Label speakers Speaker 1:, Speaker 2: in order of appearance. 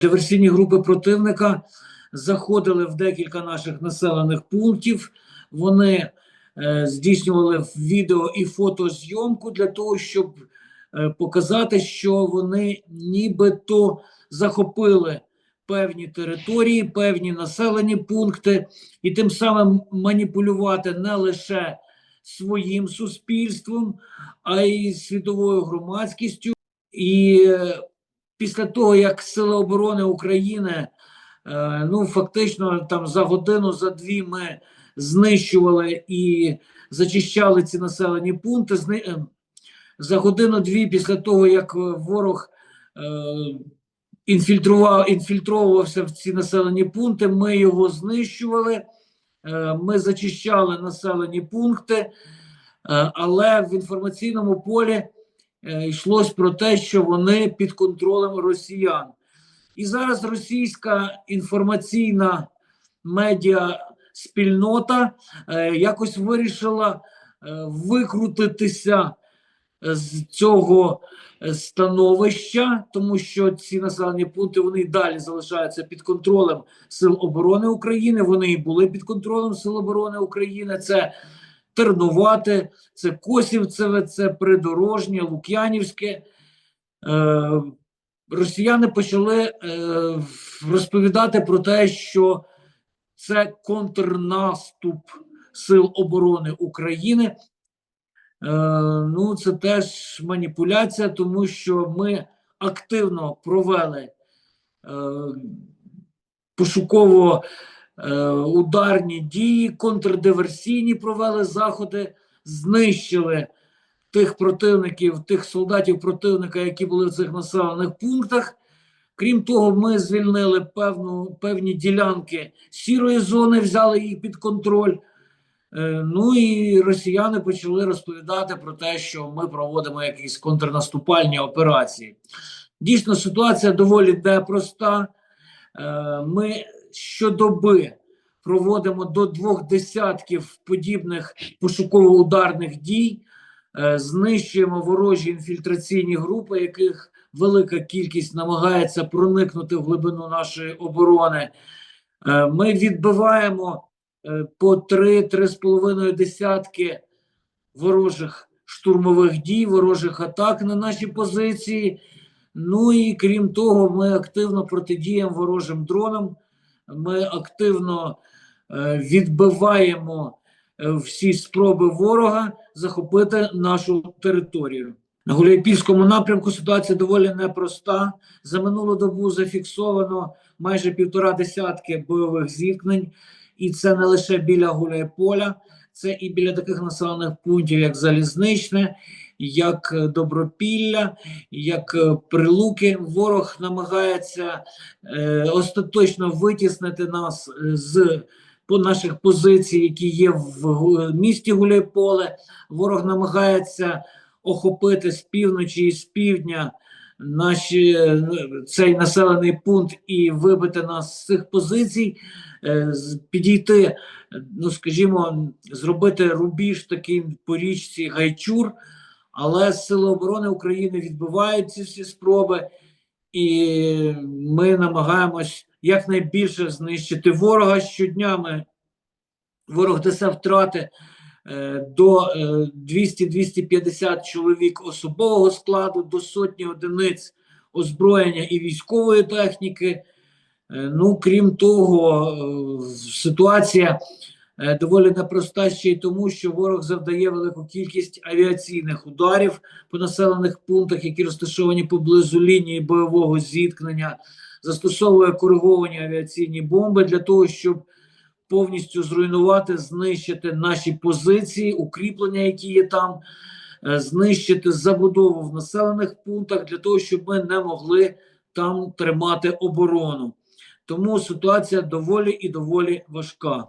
Speaker 1: Диверсійні групи противника заходили в декілька наших населених пунктів. Вони е, здійснювали відео і фотозйомку для того, щоб е, показати, що вони нібито захопили певні території, певні населені пункти, і тим самим маніпулювати не лише своїм суспільством, а й світовою громадськістю. І е, після того, як Сили оборони України, е, ну фактично там за годину, за дві ми знищували і зачищали ці населені пункти. е, За годину-дві після того, як е, ворог інфільтрував, інфільтровувався в ці населені пункти, ми його знищували. Ми зачищали населені пункти, але в інформаційному полі йшлось про те, що вони під контролем росіян. І зараз російська інформаційна медіа спільнота е, якось вирішила е, викрутитися е, з цього е, становища, тому що ці населені пункти вони далі залишаються під контролем Сил оборони України. Вони і були під контролем Сил оборони України. Це Тернувати, це Косівцеве, це Придорожнє, Лук'янівське. Е, росіяни почали е, розповідати про те, що це контрнаступ Сил оборони України. Е, ну, це теж маніпуляція, тому що ми активно провели пошуково ударні дії, контрдиверсійні провели заходи, знищили тих противників, тих солдатів противника, які були в цих населених пунктах. Крім того, ми звільнили певну, певні ділянки сірої зони, взяли їх під контроль. Е, Ну і росіяни почали розповідати про те, що ми проводимо якісь контрнаступальні операції. Дійсно, ситуація доволі непроста. Е, Ми щодоби проводимо до двох десятків подібних пошуково-ударних дій, Е, знищуємо ворожі інфільтраційні групи, яких велика кількість намагається проникнути в глибину нашої оборони. Е, Ми відбиваємо е, по 3-3,5 десятки ворожих штурмових дій, ворожих атак на наші позиції. Ну і крім того, ми активно протидіємо ворожим дронам. Ми активно е, відбиваємо е, всі спроби ворога захопити нашу територію. На Гуляйпільському напрямку ситуація доволі непроста. За минулу добу зафіксовано майже півтора десятки бойових зіткнень, і це не лише біля Гуляйполя, це і біля таких населених пунктів, як Залізничне, як е, Добропілля, як е, Прилуки. Ворог намагається е, остаточно витіснити нас е, з по наших позицій, які є в місті Гуляйполе. Ворог намагається охопити з півночі і з півдня наші, е, цей населений пункт і вибити нас з цих позицій, е, підійти, ну скажімо, зробити рубіж такий по річці Гайчур. Але Сили оборони України відбивають ці всі спроби, і ми намагаємось якнайбільше знищити ворога. Щодня ми ворог несе втрати до е, 200-250 чоловік особового складу, до сотні одиниць озброєння і військової техніки. Е, Ну, крім того, е, ситуація е, доволі непроста ще й тому, що ворог завдає велику кількість авіаційних ударів по населених пунктах, які розташовані поблизу лінії бойового зіткнення, застосовує кориговані авіаційні бомби для того, щоб повністю зруйнувати, знищити наші позиції, укріплення, які є там, е, знищити забудову в населених пунктах для того, щоб ми не могли там тримати оборону. Тому ситуація доволі і доволі важка.